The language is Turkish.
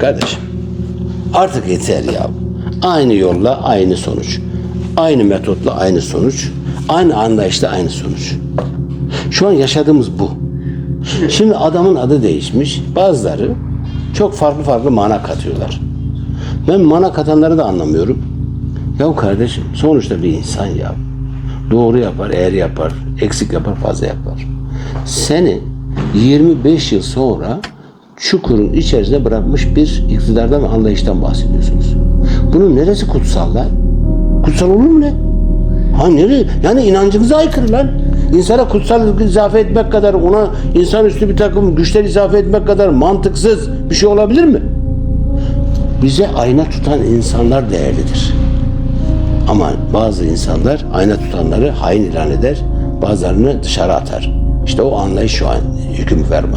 Kardeşim artık yeter ya. Aynı yolla aynı sonuç. Aynı metotla aynı sonuç. Aynı anlayışla aynı sonuç. Şu an yaşadığımız bu. Şimdi adamın adı değişmiş. Bazıları çok farklı farklı mana katıyorlar. Ben mana katanları da anlamıyorum. Ya kardeşim sonuçta bir insan ya. Doğru yapar, eğer yapar, eksik yapar, fazla yapar. Seni 25 yıl sonra çukurun içerisine bırakmış bir iktidardan ve anlayıştan bahsediyorsunuz. Bunun neresi kutsal lan? Kutsal olur mu ne? Ha nereye? Yani inancımıza aykırı lan. İnsana kutsal izafe etmek kadar, ona insanüstü bir takım güçler izafe etmek kadar mantıksız bir şey olabilir mi? Bize ayna tutan insanlar değerlidir. Ama bazı insanlar ayna tutanları hain ilan eder, bazılarını dışarı atar. İşte o anlayış şu an hüküm verme.